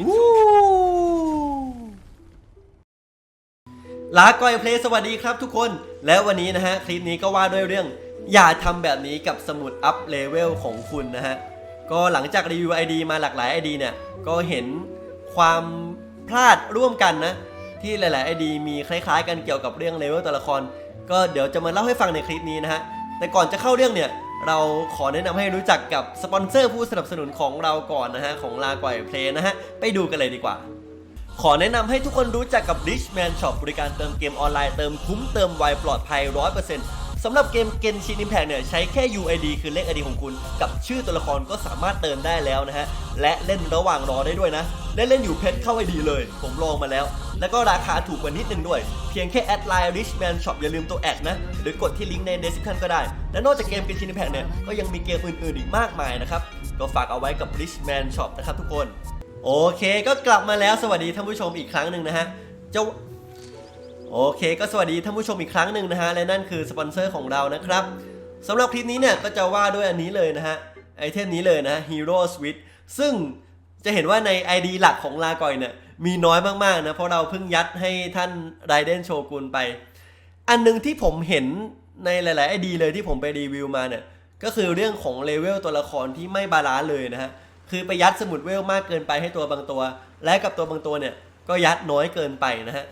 อู้ลาก่อยเพลสวัสดีครับทุกคน แล้ววันนี้นะฮะ คลิปนี้ก็ว่าด้วยเรื่อง อย่าทำแบบนี้กับสมุดอัพเลเวลของคุณนะฮะ ก็หลังจากรีวิว ID มาหลากหลาย ID เนี่ย ก็เห็นความพลาดร่วมกันนะ ที่หลายๆ ID มีคล้ายๆ กันเกี่ยวกับเรื่องเลเวลตัวละคร ก็เดี๋ยวจะมาเล่าให้ฟังในคลิปนี้นะฮะ แต่ก่อนจะเข้าเรื่องเนี่ย เราขอแนะนำให้รู้จักกับสปอนเซอร์ผู้สนับสนุนของเราก่อนนะฮะของลาก่อยเพลงนะฮะไปดูกันเลยดีกว่า ขอแนะนำให้ทุกคนรู้จักกับ Richman Shop บริการเติมเกมออนไลน์เติมคุ้มเติมไวปลอดภัย 100% สำหรับเกม Genshin Impact เนี่ยใช้แค่ UID คือเลข ID ของคุณ กับชื่อตัวละครก็สามารถเติมได้แล้วนะฮะ และเล่นระหว่างรอได้ด้วยนะเล่นเล่นอยู่เพชรเข้า ID เลย ผมลองมาแล้ว แล้วก็ราคาถูกกว่านิดนึงด้วย เพียงแค่แอดไลน์ Richman Shop อย่าลืมตัวแอดนะ หรือกดที่ลิงก์ใน description ก็ได้ และนอกจากเกม Genshin Impact เนี่ยก็ยังมีเกมอื่นๆอีกมากมายนะครับก็ฝากเอาไว้กับ Richman Shop นะครับทุกคน โอเคก็กลับมาแล้วสวัสดีท่านผู้ชมอีกครั้งหนึ่งนะฮะเจ้า โอเคก็สวัสดีท่านผู้ชมอีกครั้งหนึ่งนะฮะ และนั่นคือสปอนเซอร์ของเรานะครับสำหรับคลิปนี้เนี่ยก็จะว่าด้วยอันนี้เลยนะฮะ ไอเทมนี้เลยนะ Hero Switch ซึ่งจะเห็นว่าใน ID หลักของลากอยเนี่ยมีน้อยมากๆนะ เพราะเราเพิ่งยัดให้ท่านไรเดนโชกุนไป อันหนึงที่ผมเห็นในหลายๆ ID เลยที่ผมไปรีวิวมาเนี่ยก็คือเรื่องของเลเวลตัวละครที่ไม่บาลานซ์เลยนะฮะ คือไปยัดสมุดเวลมากเกินไปให้ตัวบางตัว และกับตัวบางตัวเนี่ยก็ยัดน้อยเกินไปนะฮะ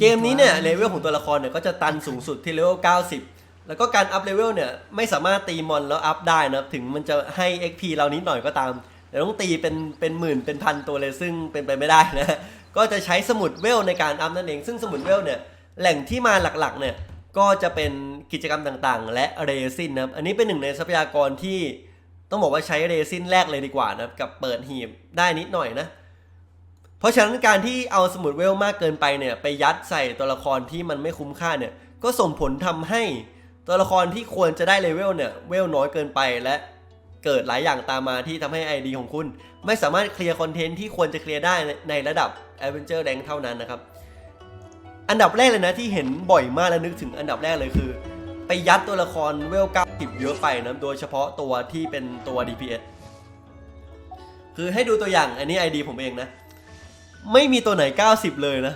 เกมนี้เนี่ยเลเวลของตัวละครเนี่ยก็จะตันสูงสุดที่เลเวล 90 แล้วก็การอัพเลเวลเนี่ยไม่สามารถตีมอนแล้วอัพได้นะครับถึงมันจะให้ XP เรานิดหน่อยก็ตาม แต่ต้องตีเป็นเป็นหมื่นเป็นพันตัวเลยซึ่งเป็นไปไม่ได้นะฮะก็จะใช้สมุดเวลในการอัพนั่นเอง ซึ่งสมุดเวลเนี่ยแหล่งที่มาหลักๆเนี่ยก็จะเป็นกิจกรรมต่างๆ และเรซินนะครับอันนี้เป็นหนึ่งในทรัพยากรที่ต้องบอกว่าใช้เรซินแรกเลยดีกว่านะครับกับเปิดหีบได้นิดหน่อยนะเพ ราะฉะนั้นการที่เอาสมุดเวลมากเกินไปเนี่ยไปยัดใส่ตัวละครที่มันไม่คุ้มค่าเนี่ยก็ส่งผลทำให้ตัวละครที่ควรจะได้เลเวลเนี่ยเวลน้อยเกินไปและเกิดหลายอย่างตามมาที่ทำให้ ID ของคุณ ไม่สามารถเคลียร์คอนเทนต์ที่ควรจะเคลียร์ได้ในในระดับ Adventure Rank เท่านั้นนะครับ อันดับแรกเลยนะที่เห็นบ่อยมากและนึกถึงอันดับแรกเลยคือ ไปยัดตัวละครเวล90เยอะไปนะโดยเฉพาะตัวที่เป็นตัว DPS คือให้ดูตัวอย่างอันนี้ ID ผมเองนะ ไม่มีตัวไหน 90 เลยนะ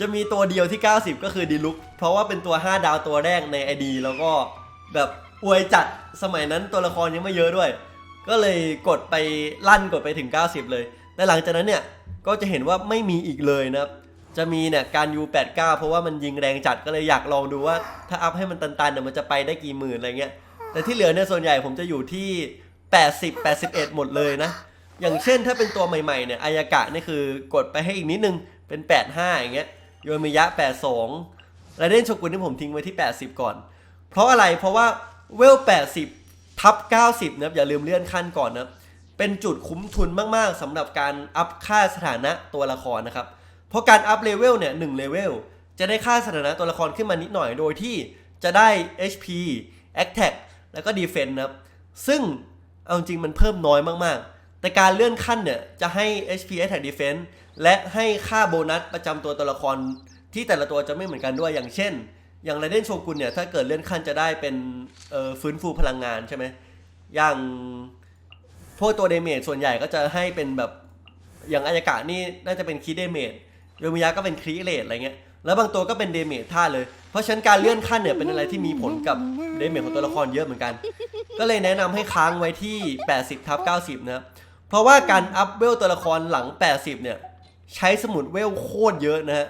จะมีตัวเดียวที่ 90 ก็คือดีลุก เพราะว่าเป็นตัว 5 ดาวตัวแรกใน ID แล้วก็แบบอวยจัดสมัยนั้นตัวละครยังไม่เยอะด้วย ก็เลยกดไปลั่นกดไปถึง 90 เลยและหลังจากนั้นเนี่ยก็จะเห็นว่าไม่มีอีกเลยนะครับจะมีเนี่ยการ U89 เพราะว่ามันยิงแรงจัดก็เลยอยากลองดูว่า ถ้าอัพให้มันตันๆเนี่ยมันจะไปได้กี่หมื่นอะไรเงี้ยแต่ที่เหลือเนี่ยส่วนใหญ่ผมจะอยู่ที่ 80 81 หมดเลยนะ อย่างเช่นถ้าเป็นตัวใหม่ๆเนี่ยอายากะนี่คือกดไปให้อีกนิดนึงเป็น 85 อย่างเงี้ยโยมิยะ 82และเดนโชกุนที่ผมทิ้งไว้ที่ 80 ก่อน เพราะอะไรเพราะว่าเวล 80 ทับ 90 นะครับอย่าลืมเลื่อนขั้นก่อนนะเป็นจุดคุ้มทุนมากๆสำหรับการอัพค่าสถานะตัวละครนะครับ เพราะการอัพเลเวลเนี่ยหนึ่งเลเวลจะได้ค่าสถานะตัวละครขึ้นมานิดหน่อยโดยที่จะได้ HP Attack แล้วก็ Defense นะครับ ซึ่งเอาจริงมันเพิ่มน้อยมากๆ แต่การเลื่อนขั้นเนี่ยจะให้ HP Attack Defense และให้ค่าโบนัสประจำตัวตัวละครที่แต่ละตัวจะไม่เหมือนกันด้วยอย่างเช่น อย่างไรเดนโชกุนเนี่ยถ้าเกิดเลื่อนขั้นจะได้เป็นฟื้นฟูพลังงานใช่ไหมอย่างพวกตัวเดเมจส่วนใหญ่ก็จะให้เป็นแบบอย่างอายากะนี่น่าจะเป็นคีเดเมจโยมิยะก็เป็นครีเลตอะไรเงี้ยแล้วบางตัวก็เป็นเดเมจท่าเลย เพราะฉะนั้นการเลื่อนขั้นเนี่ยเป็นอะไรที่มีผลกับเดเมจของตัวละครเยอะเหมือนกัน ก็เลยแนะนำให้ค้างไว้ที่ 80ทับ90 นะครับ เพราะว่าการอัพเวลตัวละครหลัง 80 เนี่ย ใช้สมุดเวลโคตรเยอะนะฮะ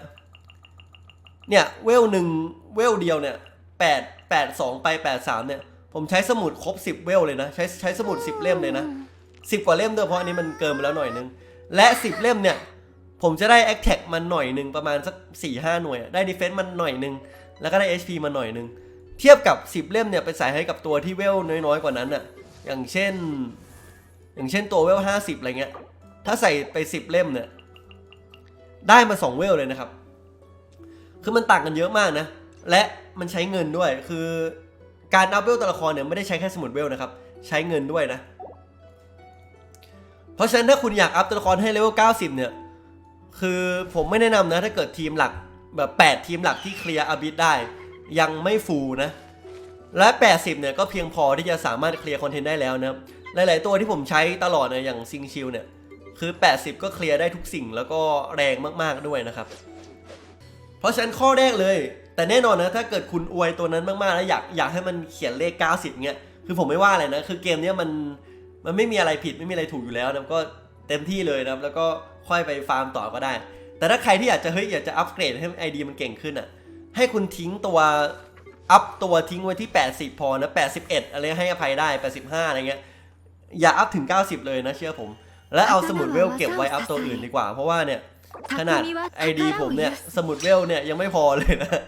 เนี่ยเวลหนึ่งเวลเดียวเนี่ย8 8 2 ไป 83 เนี่ย ผมใช้สมุดครบ 10 เวลเลยนะ ใช้ใช้สมุด 10 เล่มเลยนะ 10 กว่าเล่มด้วยเพราะอันนี้มันเกินไปแล้วหน่อยนึง และ 10 เล่มเนี่ย ผมจะได้ a t t a c มันหน่อยนึงประมาณสัก 4-5 หน่วย ได้ Defense มันหน่อยนึง แล้วก็ได้ HP มันหน่อยนึง เทียบกับ 10 เล่มเนี่ยไปใส่ให้กับตัวที่เวลน้อยๆกว่านั้นอะอย่างเช่น อย่างเช่นตัวเวล50อะไรเงี้ย ถ้าใส่ไป10เล่มเนี่ย ได้มา2เวลเลยนะครับ คือมันต่างกันเยอะมากนะ และมันใช้เงินด้วย คือการอัพเวลตัวละครเนี่ยไม่ได้ใช้แค่สมุดเวลนะครับ ใช้เงินด้วยนะ เพราะฉะนั้นถ้าคุณอยากอัพตัวละครให้เลเวล90 เนี่ย คือผมไม่แนะนำนะ ถ้าเกิดทีมหลักแบบ 8 ทีมหลักที่เคลียร์อาบิสได้ ยังไม่ฟูลนะ และ 80 เนี่ยก็เพียงพอที่จะสามารถเคลียร์คอนเทนต์ได้แล้วนะครับ หลาย ๆ ตัวที่ผมใช้ตลอดเนี่ยอย่างซิงชิลเนี่ยคือ 80 ก็เคลียร์ได้ทุกสิ่งแล้วก็แรงมากๆด้วยนะครับ เพราะฉะนั้นข้อแรกเลย แต่แน่นอนนะถ้าเกิดคุณอวยตัวนั้นมากๆ แล้วอยากอยากให้มันเขียนเลข 90เงี้ยคือผมไม่ว่าอะไรนะ คือเกมเนี้ยมันมันไม่มีอะไรผิดไม่มีอะไรถูกอยู่แล้วนะก็เต็มที่เลยนะแล้วก็ค่อยไปฟาร์มต่อก็ได้ แต่ถ้าใครที่อยากจะเฮ้ยอยากจะอัปเกรดให้ไอดีมันเก่งขึ้นอะให้คุณทิ้งตัวอัพตัวทิ้งไว้ที่ 80 พอนะ81 อะไรให้อภัยได้ 85 อะไรเงี้ย อย่าอัพถึง 90 เลยนะเชื่อผม และเอาสมุดเวลเก็บไว้อัพตัวอื่นดีกว่า เพราะว่าเนี่ยขนาด ID ผมเนี่ยสมุดเวลเนี่ยยังไม่พอเลยนะ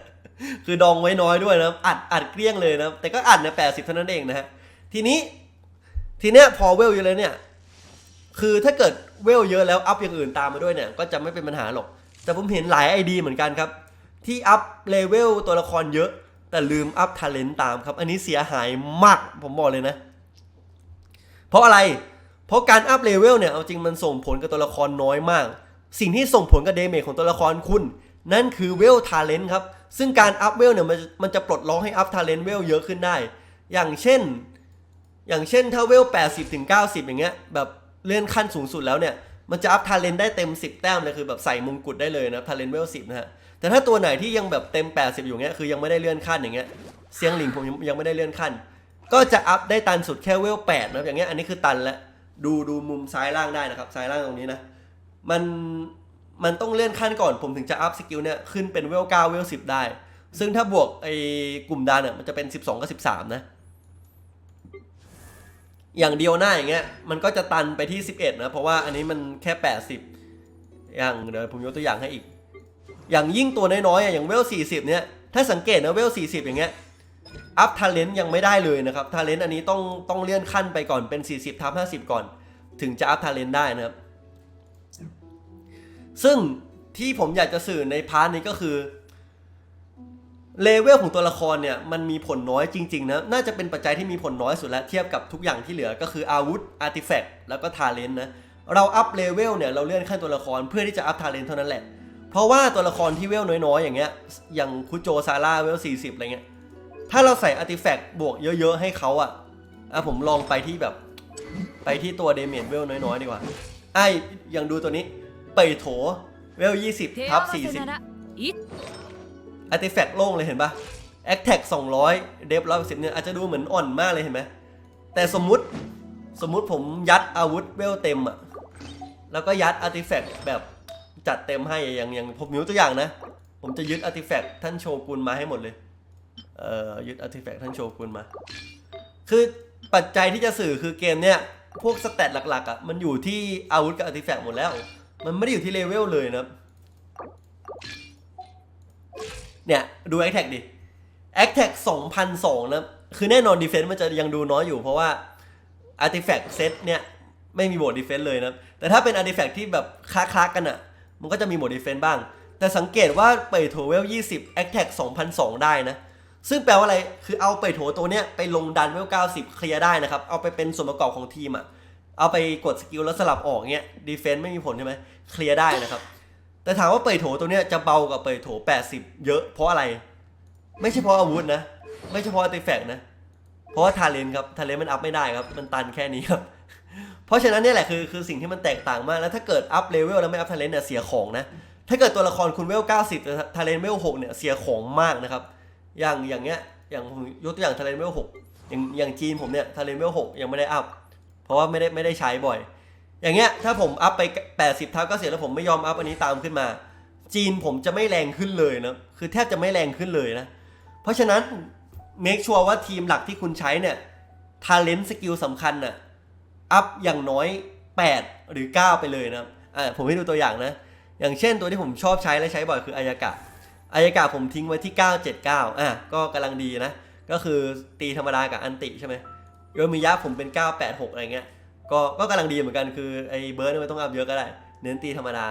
คือดองไว้น้อยด้วยนะอัดอัดเกลี้ยงเลยนะแต่ก็อัดเนี่ย80เท่านั้นเองนะฮะทีนี้ทีเนี้ยพอเวลเยอะเลยเนี่ย คือถ้าเกิดเวลเยอะแล้วอัพอย่างอื่นตามมาด้วยเนี่ยก็จะไม่เป็นปัญหาหรอก แต่ผมเห็นหลาย ID เหมือนกันครับ ที่อัพเลเวลตัวละครเยอะ แต่ลืมอัพท ALEN t ตามครับ อันนี้เสียหายมากผมบอกเลยนะ เพราะอะไร เพราะการอัพเลเวลเนี่ย เอาจริงมันส่งผลกับตัวละครน้อยมาก สิ่งที่ส่งผลกับเดเมจของตัวละครคุณ นั่นคือเวลท ALEN t ครับ ซึ่งการอัพเวลเนี่ยมันมันจะปลดล็อกให้อัพท ALEN t เวลเยอะขึ้นได้ อย่างเช่น อย่างเช่นถ้าเวล 80ถึง90 อย่างเงี้ย แบบเลื่อนขั้นสูงสุดแล้วเนี่ย มันจะอัพทาเลนได้เต็ม 10 แต้มเลย คือแบบใส่มงกุฎได้เลยนะทาเลนเวล 10 นะฮะ แต่ถ้าตัวไหนที่ยังแบบเต็ม 80 อยู่เงี้ย คือยังไม่ได้เลื่อนขั้นอย่างเงี้ยเซียงหลิงผมยังไม่ได้เลื่อนขั้น ก็จะอัพได้ตันสุดแค่เวล8นะครับอย่างเงี้ยอันนี้คือตันแล้วดูดูมุมซ้ายล่างได้นะครับ ซ้ายล่างตรงนี้นะมันมันต้องเลื่อนขั้นก่อนผมถึงจะอัพสกิลเนี่ยขึ้นเป็นเวล9เวล10ได้ ซึ่งถ้าบวกไอ้กลุ่มดานเนี่ยมันจะเป็น12กับ13นะอย่างเดียวหน้าอย่างเงี้ยมันก็จะตันไปที่ 11 นะ เพราะว่าอันนี้มันแค่ 80 อย่างเดี๋ยวผมยกตัวอย่างให้อีก อย่างยิ่งตัวน้อยๆอะอย่างเวล 40 เนี่ยถ้าสังเกตนะเวล 40 อย่างเงี้ย อัพทาเลนต์ยังไม่ได้เลยนะครับทาเลนต์อันนี้ต้องต้องเลื่อนขั้นไปก่อนเป็น 40ทับ50 ก่อน ถึงจะอัพทาเลนต์ได้นะครับ ซึ่งที่ผมอยากจะสื่อในพาร์ทนี้ก็คือเลเวลของตัวละครเนี่ยมันมีผลน้อยจริงๆนะน่าจะเป็นปัจจัยที่มีผลน้อยสุดแล้วเทียบกับทุกอย่างที่เหลือก็คืออาวุธอาร์ติแฟกต์แล้วก็ทาเลนต์นะเราอัพเลเวลเนี่ยเราเลื่อนขั้นตัวละครเพื่อที่จะอัพทาเลนต์เท่านั้นแหละเพราะว่าตัวละครที่เวลน้อยๆ อย่างเงี้ยอย่างคุโจซาร่าเวล40อะไรเงี้ย ถ้าเราใส่อาร์ติแฟกต์บวกเยอะ ๆ ให้เขาอะอะผมลองไปที่แบบ ไปที่ตัวเดเมจเวลน้อย ๆ ดีกว่าไอ้อย่างดูตัวนี้เปยโถเวลยี่สิบทับ 40อาร์ติแฟกต์โล่งเลยเห็นปะแอคแท็กสองร้อยเดฟร้อยสิบเนี่ยอาจจะดูเหมือนอ่อนมากเลยเห็นไหมแต่สมมุติสมมุติผมยัดอาวุธเวลเต็มอะแล้วก็ยัดอาร์ติแฟกต์แบบจัดเต็มให้อย่างอย่างผมยกตัวอย่างนะ ผมจะยึดอาร์ติแฟกต์ท่านโชกุนมาให้หมดเลย เอ่อยึดอาร์ติแฟกต์ท่านโชกุนมา คือปัจจัยที่จะสื่อคือเกมเนี่ย พวกสแตทหลักๆอะมันอยู่ที่อาวุธกับอาร์ติแฟกต์หมดแล้ว มันไม่ได้อยู่ที่เลเวลเลยนะครับเนี่ยดู a อ t แท็กดิ a อ t แท็ก2,002นสองนะคือแน่นอนดีเฟนต์มันจะยังดูน้อยอยู่เพราะว่า Artifact Set เนี่ยไม่มีโหมดดีเฟนต์เลยนะแต่ถ้าเป็น Artifact ที่แบบคล้าๆกันอะ่ะ มันก็จะมีโหมดดีเฟนต์บ้าง แต่สังเกตว่าเปยโถเวล20 a อ t แท็ก2,002 ได้นะ ซึ่งแปลว่าอะไร คือเอาเปโถตัวเนี้ยไปลงดันเวล90เคลียร์ได้นะครับ เอาไปเป็นส่วนประกอบของทีมอะ่ะเอาไปกดสกิลแล้วสลับออกเงี้ยดีเฟนต์ไม่มีผลใช่ไหมเคลียร์ได้นะครับ แต่ถามว่าเปยโถตัวเนี้ยจะเบากว่าเปยโถ 80 เยอะ เพราะอะไร ไม่ใช่เพราะอาวุธนะ ไม่ใช่เพราะอาร์ติแฟกต์นะ เพราะว่าทาเลนครับ ทาเลนมันอัพไม่ได้ครับ มันตันแค่นี้ครับ เพราะฉะนั้นเนี่ยแหละคือคือสิ่งที่มันแตกต่างมาก แล้วถ้าเกิดอัพเลเวลแล้วไม่อัพทาเลนเนี่ยเสียของนะ ถ้าเกิดตัวละครคุณเวล 90แต่ทาเลนเวล6เนี่ยเสียของมากนะครับ อย่างอย่างเงี้ยอย่างยกตัวอย่างทาเลนเวล6อย่างอย่างจีนผมเนี่ยทาเลนเวล6ยังไม่ได้อัพ เพราะว่าไม่ได้ไม่ได้ใช้บ่อย อย่างเงี้ยถ้าผมอัพไป 80ทับก็เสียแล้วผมไม่ยอมอัพอันนี้ตามขึ้นมา จีนผมจะไม่แรงขึ้นเลยนะคือแทบจะไม่แรงขึ้นเลยนะ เพราะฉะนั้น make sure ว่าทีมหลักที่คุณใช้เนี่ย talent สกิลสำคัญน่ะอัพอย่างน้อย 8 หรือ 9 ไปเลยนะอ่าผมให้ดูตัวอย่างนะ อย่างเช่นตัวที่ผมชอบใช้และใช้บ่อยคืออายากะ อายากะผมทิ้งไว้ที่ 979 อะ ก็กำลังดีนะ ก็คือตีธรรมดากับอันติใช่ไหมโยมิยะผมเป็น 986 อะไรเงี้ย ก็ก็กำลังดีเหมือนกันคือไอ้เบิร์ดไม่ต้องอัพเยอะก็ได้ เน้นตีธรรมดา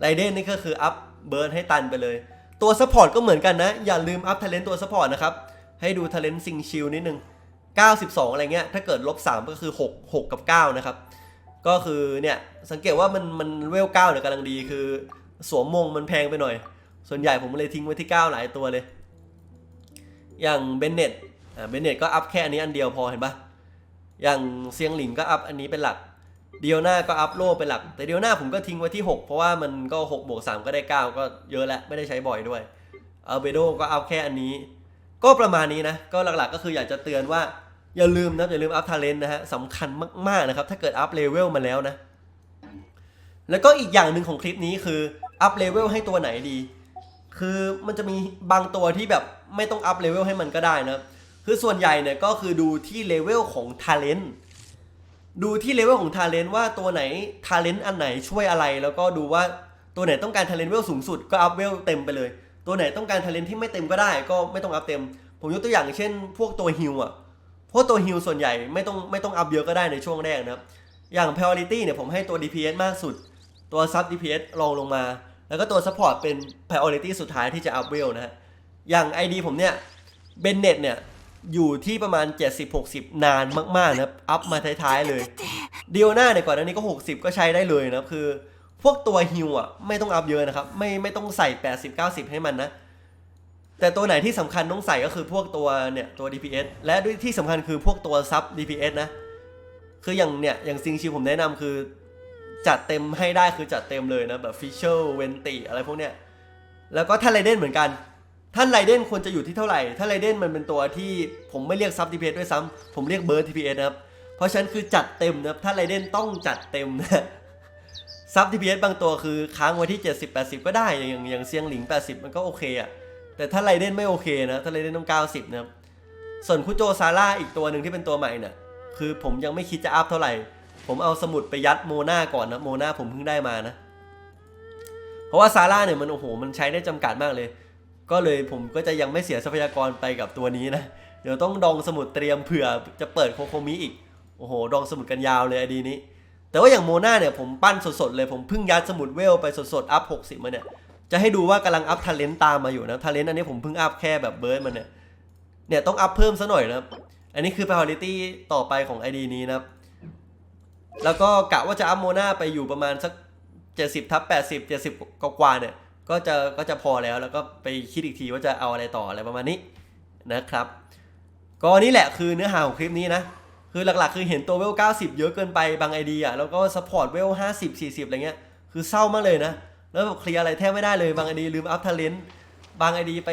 ไรเดนนี่ก็คืออัพเบิร์ดให้ตันไปเลย ตัวซัพพอร์ตก็เหมือนกันนะ อย่าลืมอัพท ALENT ตัวซัพพอร์ตนะครับ ให้ดูท ALENT ซิงชิลนิดนึง 92 อะไรเงี้ย ถ้าเกิดลบ 3 ก็คือ 6 6 กับ 9 นะครับ ก็คือเนี่ยสังเกตว่ามันมันเวล9เนี่ยกำลังดีคือ สวมมงมันแพงไปหน่อย ส่วนใหญ่ผมเลยทิ้งไว้ที่ 9 หลายตัวเลย อย่างเบนเน็ตอ่าเบนเน็ตก็อัพแค่อันนี้อันเดียวพอเห็นปะอย่างเซียงหลิงก็อัพอันนี้เป็นหลัก เดียวหน้าก็อัพโลเป็นหลัก แต่เดียวหน้าผมก็ทิ้งไว้ที่ 6 เพราะว่ามันก็6บวก3ก็ได้ 9 ก็เยอะแล้วไม่ได้ใช้บ่อยด้วยอัลเบโดก็อัพแค่อันนี้ ก็ประมาณนี้นะ ก็หลักๆก็คืออยากจะเตือนว่าอย่าลืมนะอย่าลืมอัพทาเลนต์นะฮะสำคัญมากๆนะครับถ้าเกิดอัพเลเวลมาแล้วนะ แล้วก็อีกอย่างหนึ่งของคลิปนี้คืออัพเลเวลให้ตัวไหนดี คือมันจะมีบางตัวที่แบบไม่ต้องอัพเลเวลให้มันก็ได้นะคือส่วนใหญ่เนี่ยก็คือดูที่เลเวลของทาเลนต์ดูที่เลเวลของทาเลนต์ว่าตัวไหนทาเลนต์อันไหนช่วยอะไร แล้วก็ดูว่าตัวไหนต้องการทาเลนต์เวลสูงสุดก็อัพเวลเต็มไปเลย ตัวไหนต้องการทาเลนต์ที่ไม่เต็มก็ได้ ก็ไม่ต้องอัพเต็ม ผมยกตัวอย่างเช่น พวกตัวฮิลอะพวกตัวฮิลส่วนใหญ่ไม่ต้องไม่ต้องอัพเยอะก็ได้ในช่วงแรกนะครับอย่าง priority เนี่ยผมให้ตัว DPS มากสุด ตัว sub DPS รองลงมา แล้วก็ตัว support เป็น priority สุดท้ายที่จะอัพเวลนะฮะ อย่าง ID ผมเนี่ยเบนเน็ตเนี่ย อยู่ที่ประมาณ 70-60 นานมากๆนะครับอัพมาท้ายๆเลยเดียวหน้าเนี่ยก่อนหน้านี้ก็ 60 ก็ใช้ได้เลยนะครับคือ พวกตัวฮิวอะไม่ต้องอัพเยอะนะครับ ไม่ไม่ต้องใส่ 80-90 ให้มันนะ แต่ตัวไหนที่สำคัญต้องใส่ก็คือพวกตัวเนี่ยตัว DPS และด้วยที่สำคัญคือพวกตัวซับ DPS นะคืออย่างเนี่ยอย่างซิงชิวผมแนะนำคือ จัดเต็มให้ได้คือจัดเต็มเลยนะแบบฟิชเชลเวนติอะไรพวกเนี้ยแล้วก็ท่านไรเดนเหมือนกัน ท่านไรเดนควรจะอยู่ที่เท่าไหร่ถ้านไรเดนมันเป็นตัวที่ผมไม่เรียกซับ DPS ด้วยซ้ำผมเรียกเบิร์ด DPS นะครับ เพราะฉะนั้นคือจัดเต็มนะครับถ้าไรเดนต้องจัดเต็มนะซับ DPS บางตัวคือค้างไว้ที่ 70 80 ก็ได้อย่างอย่างเซียงหลิง 80 มันก็โอเคอะแต่ถ้าไรเดนไม่โอเคนะถ้าไรเดนต้อง 90 นะครับส่วนคุโจซาร่าอีกตัวหนึ่งที่เป็นตัวใหม่เนี่ยคือผมยังไม่คิดจะอัพเท่าไหร่ ผมเอาสมุดไปยัดโมนาก่อนนะโมนาผมเพิ่งได้มานะ เพราะว่าซาร่าเนี่ยมันโอ้โหมันใช้ได้จำกัดมากเลย ก็เลยผมก็จะยังไม่เสียทรัพยากรไปกับตัวนี้นะ เดี๋ยวต้องดองสมุดเตรียมเผื่อจะเปิดโคโคมิอีก โอ้โห ดองสมุดกันยาวเลยไอดีนี้ แต่ว่าอย่างโมนาเนี่ยผมปั้นสดๆเลย ผมเพิ่งยัดสมุดเวลไปสดๆอัพ60มาเนี่ย จะให้ดูว่ากำลังอัพทาเลนต์ตามมาอยู่นะทาเลนต์อันนี้ผมเพิ่งอัพแค่แบบเบิร์ดมันเนี่ย เนี่ยต้องอัพเพิ่มซะหน่อยนะอันนี้คือ priority ต่อไปของ ID นี้นะครับ แล้วก็กะว่าจะอัพโมนาไปอยู่ประมาณสัก 70ทับ80 70 กว่าเนี่ย ก็จะก็จะพอแล้วแล้วก็ไปคิดอีกทีว่าจะเอาอะไรต่ออะไรประมาณนี้นะครับ ก็นี่แหละคือเนื้อหาของคลิปนี้นะ คือหลักๆ คือเห็นตัวเวล 90 เยอะเกินไปบางไอเดียแล้วก็ซัพพอร์ตเวล 50 40 อะไรเงี้ย คือเศร้ามากเลยนะ แล้วแบบเคลียร์อะไรแทบไม่ได้เลยบางไอเดียลืมอัพทาเลนต์บางไอเดียไป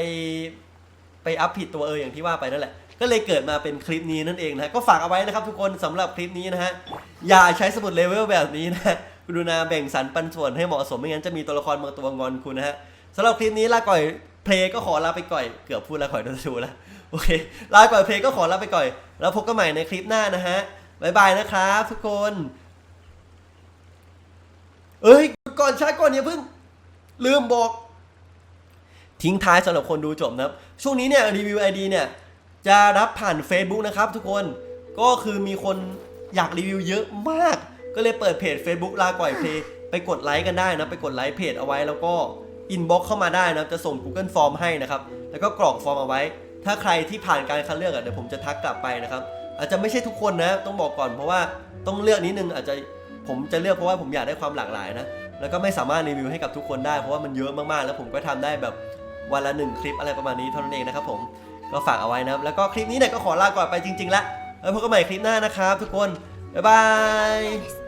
ไปอัพผิดตัวเอออย่างที่ว่าไปนั่นแหละ ก็เลยเกิดมาเป็นคลิปนี้นั่นเองนะก็ฝากเอาไว้นะครับทุกคนสำหรับคลิปนี้นะฮะอย่าใช้สมุดเลเวลแบบนี้นะกรุณาแบ่งสรรปันส่วนให้เหมาะสมไม่งั้นจะมีตัวละครบางตัวงอนคุณนะฮะสำหรับคลิปนี้ลาก่อยเพลงก็ขอลาไปก่อยเกือบพูดลาก่อยโดนชูแล้วโอเคลาก่อยเพลงก็ขอลาไปก่อย แล้วพบกันใหม่ในคลิปหน้านะฮะบายบายนะครับทุกคนเอ้ยก่อนใช้ก่อนอย่าเพิ่งลืมบอก ทิ้งท้ายสำหรับคนดูจบนะครับ ช่วงนี้เนี่ยรีวิวไอดีเนี่ย จะรับผ่าน Facebook นะครับทุกคนก็คือมีคนอยากรีวิวเยอะมาก ก็เลยเปิดเพจ Facebook ลาก่อยเพลย์ไปกดไลค์กันได้นะ ไปกดไลค์เพจเอาไว้แล้วก็อินบ็อกเข้ามาได้นะจะส่ง Google Form ให้นะครับ แล้วก็กรอกฟอร์มเอาไว้ ถ้าใครที่ผ่านการคัดเลือกอะเดี๋ยวผมจะทักกลับไปนะครับ อาจจะไม่ใช่ทุกคนนะ ต้องบอกก่อนเพราะว่าต้องเลือกนิดนึงอาจจะผมจะเลือกเพราะว่าผมอยากได้ความหลากหลายนะแล้วก็ไม่สามารถรีวิวให้กับทุกคนได้เพราะว่ามันเยอะมากๆ แล้วผมก็ทำได้แบบวันละหนึ่งคลิปอะไรประมาณนี้เท่านั้นเองนะครับผม ก็ฝากเอาไว้นะครับ แล้วก็คลิปนี้เนี่ยก็ขอลาก่อนไปจริงๆแล้วแล้วพบกันใหม่คลิปหน้านะครับทุกคน บ๊ายบาย